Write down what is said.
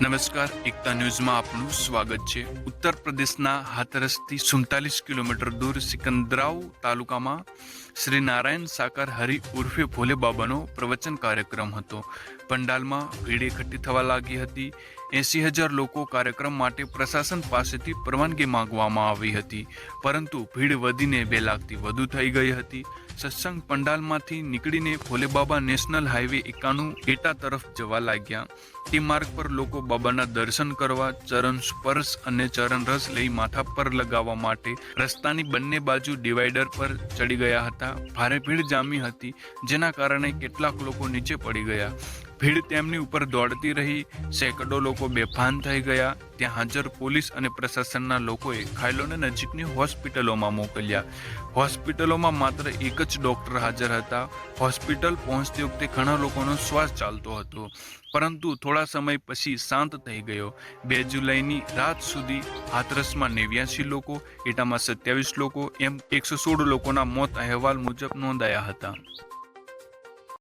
નમસ્કાર, એકતા ન્યૂઝમાં આપનું સ્વાગત છે. ઉત્તર પ્રદેશના હાથરસથી સુડતાલીસ કિલોમીટર દૂર સિકંદરાવ તાલુકામાં શ્રી નારાયણ સાકર હરિ ઉર્ફે ભોલે બાબાનો પ્રવચન કાર્યક્રમ હતો. પંડાલમાં ભીડ એકઠી થવા લાગી હતી. એસી હજાર લોકો કાર્યક્રમ માટે પ્રશાસન પાસેથી પરવાનગી માંગવામાં આવી હતી. પરંતુ ભીડ વધીને બે લાખથી વધુ થઈ ગઈ હતી. સત્સંગ પંડાલમાંથી નીકળીને ભોલે બાબા નેશનલ હાઈવે એકાણું એટા તરફ જવા લાગ્યા. તે માર્ગ પર લોકો બાબાના દર્શન કરવા, ચરણ સ્પર્શ અને ચરણ રસ લઈ માથા પર લગાવવા માટે રસ્તાની બંને બાજુ ડિવાઈડર પર ચડી ગયા હતા. ભારે ભીડ જામી હતી, જેના કારણે કેટલાક લોકો નીચે પડી ગયા. ભીડ તેમની ઉપર દોડતી રહી. સેંકડો લોકો બેભાન થઈ ગયા. ત્યાં હાજર પોલીસ અને પ્રશાસનના લોકોએ ઘાયલોને નજીકની હોસ્પિટલોમાં મોકલ્યા. હોસ્પિટલોમાં માત્ર એક જ ડૉક્ટર હાજર હતા. હોસ્પિટલ પહોંચતી વખતે ઘણા લોકોનો શ્વાસ ચાલતો હતો. પરંતુ થોડા સમય પછી શાંત થઈ ગયો. બે જુલાઈની રાત સુધી હાથરસમાં નેવ્યાસી લોકો, એટામાં સત્યાવીસ લોકો, એમ એકસો સોળ લોકોના મોત અહેવાલ મુજબ નોંધાયા હતા.